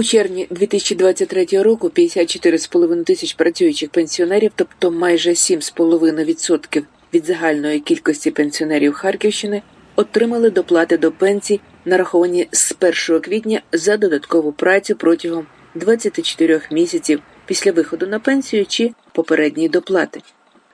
У червні 2023 року 54,5 тисяч працюючих пенсіонерів, тобто майже 7,5% від загальної кількості пенсіонерів Харківщини, отримали доплати до пенсій, нараховані з 1 квітня за додаткову працю протягом 24 місяців після виходу на пенсію чи попередньої доплати.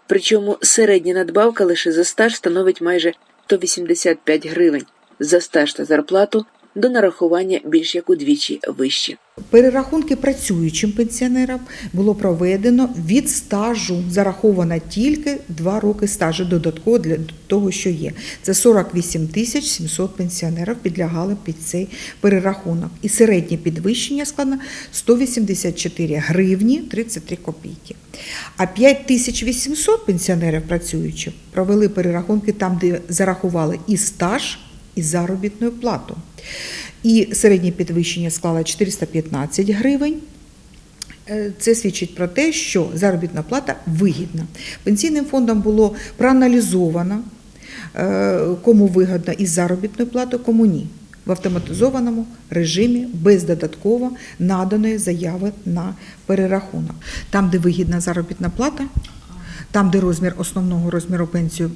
Причому середня надбавка лише за стаж становить майже 185 гривень, за стаж та зарплату до нарахування більш як удвічі вище. Перерахунки працюючим пенсіонерам було проведено від стажу, зараховано тільки 2 роки стажу додатково для того, що є. Це 48 тисяч 700 пенсіонерів підлягали під цей перерахунок. І середнє підвищення складно 184 гривні 33 копійки. А 5800 пенсіонерів працюючих провели перерахунки там, де зарахували і стаж, і заробітну плату. І середнє підвищення склало 415 гривень. Е, Це свідчить про те, що заробітна плата вигідна. Пенсійним фондом було проаналізовано, е, кому вигідно із заробітною платою, кому ні. В автоматизованому режимі без додатково наданої заяви на перерахунок. Там, де вигідна заробітна плата, там, де розмір основного розміру пенсії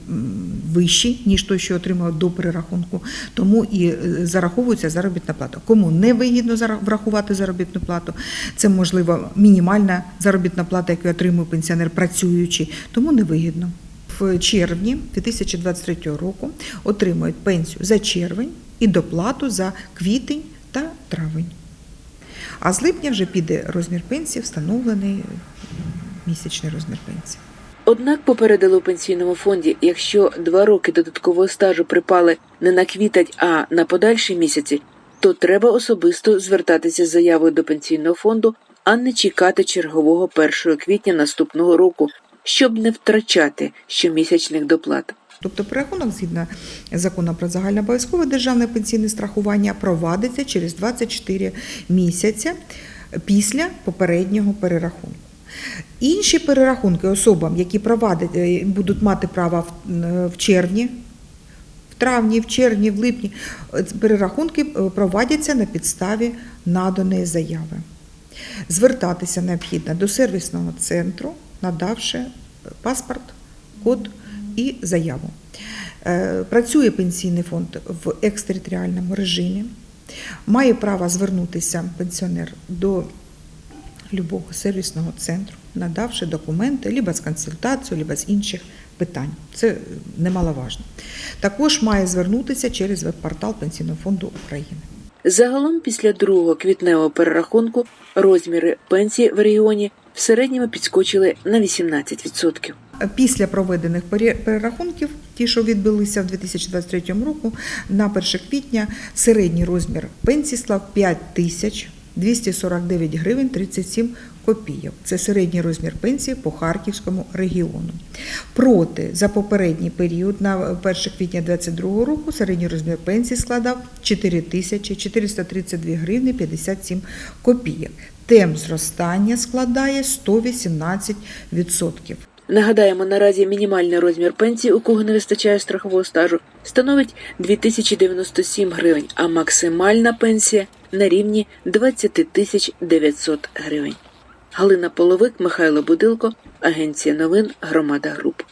вищий, ніж той, що отримав до перерахунку, тому і е, зараховується заробітна плата. Кому не вигідно врахувати заробітну плату, це можливо мінімальна заробітна плата, яку отримує пенсіонер працюючий, тому не вигідно. В червні 2023 року отримують пенсію за червень і доплату за квітень та травень. А з липня вже піде розмір пенсії, встановлений місячний розмір пенсії. Однак попередили у пенсійному фонді, якщо два роки додаткового стажу припали не на квітень, а на подальші місяці, то треба особисто звертатися з заявою до пенсійного фонду, а не чекати чергового 1 квітня наступного року, щоб не втрачати щомісячних доплат. Тобто перерахунок згідно з законом про загальнообов'язкове державне пенсійне страхування провадиться через 24 місяця після попереднього перерахунку. Інші перерахунки особам, які провадять, е, будуть мати право в- в червні, в травні, в червні, в липні, е, перерахунки е, провадяться на підставі наданої заяви. Звертатися необхідно до сервісного центру, надавши паспорт, код і заяву. Е, Працює пенсійний фонд в екстериторіальному режимі. Має право звернутися пенсіонер до любого сервісного центру, надавши документи либо з консультацією, либо з інших питань. Це немаловажно. Також має звернутися через веб-портал Пенсійного фонду України. Загалом після другого квітневого перерахунку розміри пенсії в регіоні в середньому підскочили на 18%. Після проведених пере- перерахунків, ті, що відбулися в 2023 року, на 1 квітня середній розмір пенсії склав 5 тисяч 249 гривень 37 копійок. Це середній розмір пенсії по Харківському регіону. Проте за попередній період на 1 квітня 2022 року середній розмір пенсії складав 4 тисячі 432 гривні 57 копійок. Темп зростання складає 118%. Нагадаємо, наразі мінімальний розмір пенсії, у кого не вистачає страхового стажу, становить 2097 гривень, а максимальна пенсія на рівні 20 тисяч 900 гривень. Галина Половик, Михайло Будилко, Агенція новин Громада Груп.